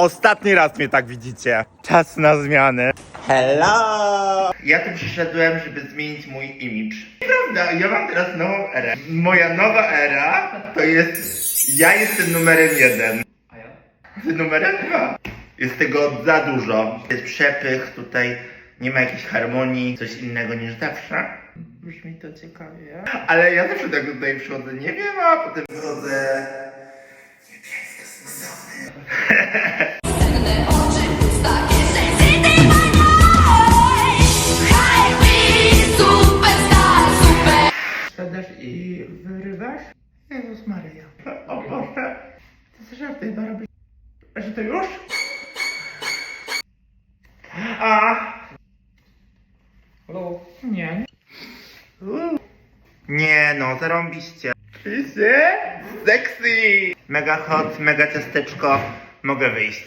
Ostatni raz mnie tak widzicie. Czas na zmianę. Hello! Ja tu przyszedłem, żeby zmienić mój imidż. Prawda, ja mam teraz nową erę. Moja nowa era to jest... Ja jestem numerem jeden. A ja? Ty numerem dwa. Jest tego za dużo. Jest przepych tutaj. Nie ma jakiejś harmonii, coś innego niż zawsze. Brzmi to ciekawie. Ale ja zawsze tak tutaj przychodzę, nie wiem, a potem wychodzę... Sprzedasz i wyrywasz? Jezus Maria. O Boże. To co żarty chyba robisz? Że to już? A! Halo? Nie. Nie no, zarąbiście. Widzicie? Sexy! Mega hot, mega ciasteczko. Mogę wyjść.